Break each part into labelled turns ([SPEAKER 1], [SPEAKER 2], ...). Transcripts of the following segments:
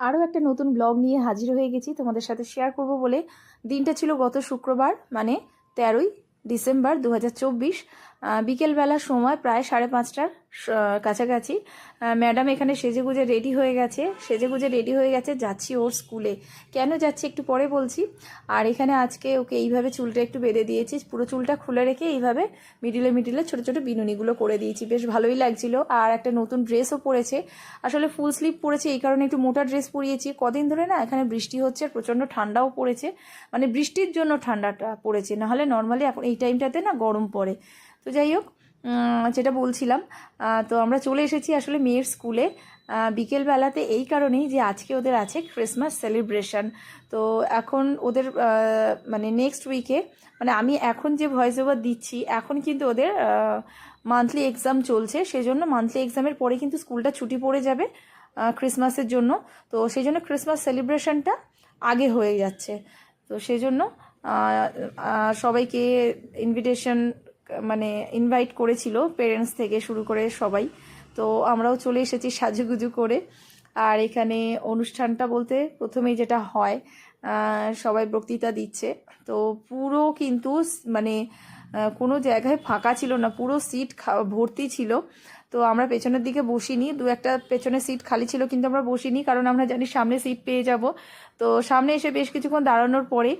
[SPEAKER 1] আরও একটা নতুন ব্লগ নিয়ে হাজির হয়ে গেছি তোমাদের সাথে শেয়ার করব বলে। দিনটা ছিল গত শুক্রবার মানে তেরোই ডিসেম্বর দু হাজার চব্বিশ। বিকেলবেলার সময় প্রায় সাড়ে পাঁচটার কাছাকাছি। ম্যাডাম এখানে সেজেগুজে রেডি হয়ে গেছে। সেজেগুজে রেডি হয়ে গেছে, যাচ্ছি ওর স্কুলে। কেন যাচ্ছি একটু পরে বলছি? আর এখানে আজকে ওকে এইভাবে চুলটা একটু বেঁধে দিয়েছি। পুরো চুলটা খুলে রেখে এইভাবে মিডিলে মিডিলে ছোটো ছোটো বিনুনিগুলো করে দিয়েছি। বেশ ভালোই লাগছিল। আর একটা নতুন ড্রেসও পরেছে। আসলে ফুল স্লিভ পরেছে, এই কারণে একটু মোটা ড্রেস পরিয়েছি। কদিন ধরে না এখানে বৃষ্টি হচ্ছে প্রচণ্ড ঠান্ডাও পড়েছে। মানে বৃষ্টির জন্য ঠান্ডাটা পড়েছে। নাহলে নর্মালি এখন এই টাইমটাতে না গরম পড়ে। তো যাই হোক যেটা বলছিলাম তো আমরা চলে এসেছি আসলে মেয়ের স্কুলে। বিকেলবেলাতে এই কারণেই যে আজকে ওদের আছে ক্রিসমাস সেলিব্রেশন তো এখন ওদের মানে নেক্সট উইকে মানে আমি এখন যে ভয়েস ওভার দিচ্ছি, এখন কিন্তু ওদের মান্থলি এক্সাম চলছে। সেজন্য মান্থলি এক্সামের পরে কিন্তু স্কুলটা ছুটি পড়ে যাবে ক্রিসমাসের জন্য। তো সেই জন্য ক্রিসমাস সেলিব্রেশনটা আগে হয়ে যাচ্ছে। তো সেই জন্য সবাইকে ইনভিটেশন মানে ইনভাইট করেছিল পেরেন্টস থেকে শুরু করে সবাই। তো আমরাও চলে এসেছি সাজুগুজু করে। আর এখানে অনুষ্ঠানটা বলতে প্রথমেই যেটা হয় সবাই বক্তৃতা দিচ্ছে। তো পুরো কিন্তু মানে কোনো জায়গায় ফাঁকা ছিল না, পুরো সিট ভর্তি ছিল। তো আমরা পেছনের দিকে বসিনি, দু একটা পেছনে সিট খালি ছিল কিন্তু আমরা বসিনি কারণ আমরা জানি সামনে সিট পেয়ে যাব। তো সামনে এসে বেশ কিছুক্ষণ দাঁড়ানোর পরে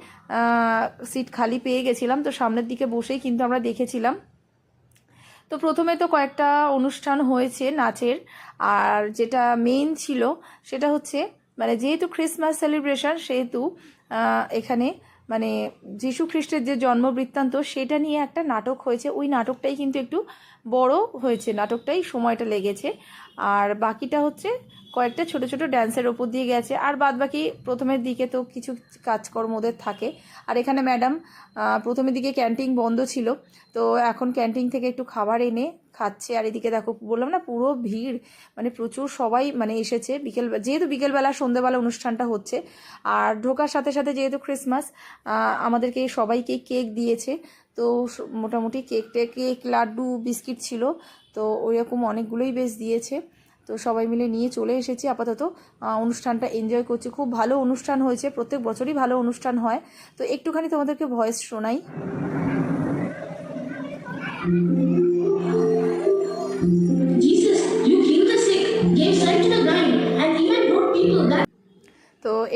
[SPEAKER 1] সিট খালি পেয়ে গেছিলাম, তো সামনের দিকে বসেই কিন্তু আমরা দেখেছিলাম। তো প্রথমে তো কয়েকটা অনুষ্ঠান হয়েছে নাচের, আর যেটা মেইন ছিল সেটা হচ্ছে মানে যেহেতু ক্রিসমাস সেলিব্রেশন সেহেতু এখানে মানে যীশু খ্রিস্টের যে জন্ম বৃত্তান্ত সেটা নিয়ে একটা নাটক হয়েছে। ওই নাটকটাই কিন্তু একটু বড় হয়েছে, নাটকটাই সময়টা লেগেছে। আর বাকিটা হচ্ছে কয়েকটা ছোট ছোট ড্যান্সের ওপর দিয়ে গেছে। আর বাদ বাকি প্রথমের দিকে তো কিছু কাজকর্ম ওদের থাকে। আর এখানে ম্যাডাম প্রথমের দিকে ক্যান্টিন বন্ধ ছিল। তো এখন ক্যান্টিন থেকে একটু খাবার এনে খাচ্ছে। আর এদিকে দেখো, বললাম না, পুরো ভিড়। মানে প্রচুর সবাই মানে এসেছে। বিকেল, যেহেতু বিকেলবেলা সন্ধ্যেবেলা অনুষ্ঠানটা হচ্ছে, আর ঢোকার সাথে সাথে যেহেতু ক্রিসমাস আমাদেরকে সবাইকে কেক দিয়েছে। তো মোটামুটি কেকটা কেক, লাড্ডু, বিস্কিট ছিল। তো ওইরকম অনেকগুলোই বেশ দিয়েছে। তো সবাই মিলে নিয়ে চলে এসেছি আপাতত। অনুষ্ঠানটা এনজয় করছি। খুব ভালো অনুষ্ঠান হয়েছে। প্রত্যেক বছরই ভালো অনুষ্ঠান হয়। তো একটুখানি তোমাদেরকে ভয়েস শোনাই।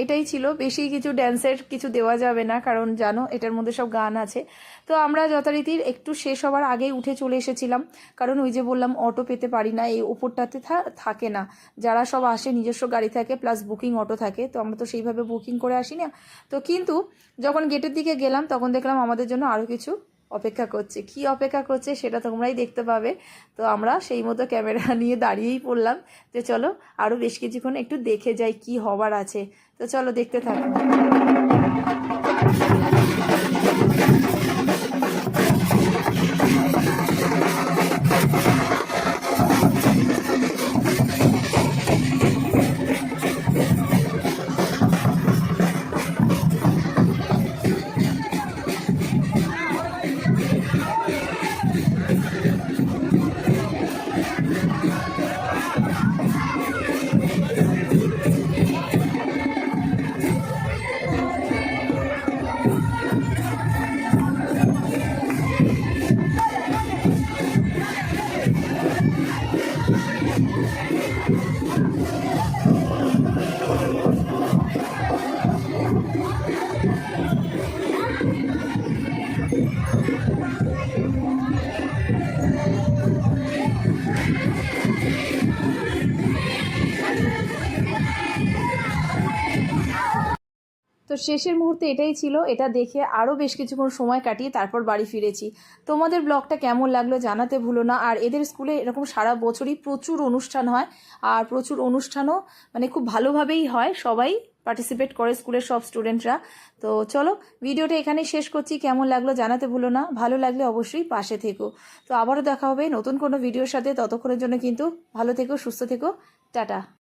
[SPEAKER 1] এটাই ছিল। বেশি কিছু ড্যান্সের কিছু দেওয়া যাবে না, কারণ জানো এটার মধ্যে সব গান আছে। তো আমরা যথারীতির একটু শেষ হওয়ার আগেই উঠে চলে এসেছিলাম। কারণ ওই যে বললাম অটো পেতে পারি না, এই ওপরটাতে থাকে না। যারা সব আসে, নিজস্ব গাড়ি থাকে প্লাস বুকিং অটো থাকে, তো আমরা তো সেইভাবে বুকিং করে আসি না। তো কিন্তু যখন গেটের দিকে গেলাম, তখন দেখলাম আমাদের জন্য আরও কিছু অপেক্ষা করছে। কি অপেক্ষা করছে সেটা তোমরাই দেখতে পাবে। তো আমরা সেই মতো ক্যামেরা নিয়ে দাঁড়িয়েই পড়লাম যে চলো আরও বেশ কিছুক্ষণ একটু দেখে যাই কি হবার আছে। তো চলো দেখতে থাকো। তো শেষের মুহূর্তে এটাই ছিল। এটা দেখে আরও বেশ কিছুক্ষণ সময় কাটিয়ে তারপর বাড়ি ফিরেছি। তোমাদের ব্লগটা কেমন লাগল জানাতে ভুলো না। আর এদের স্কুলে এরকম সারা বছরই প্রচুর অনুষ্ঠান হয়। আর প্রচুর অনুষ্ঠানও মানে খুব ভালোভাবেই হয়। সবাই পার্টিসিপেট করে স্কুলের সব স্টুডেন্টরা তো চলো, ভিডিওটা এখানেই শেষ করছি। কেমন লাগল জানাতে ভুলো না। ভালো লাগলে অবশ্যই পাশে থেকো। তো আবারও দেখা হবে নতুন কোনো ভিডিওর সাথে। ততক্ষণের জন্য কিন্তু ভালো থেকো, সুস্থ থেকো। টাটা।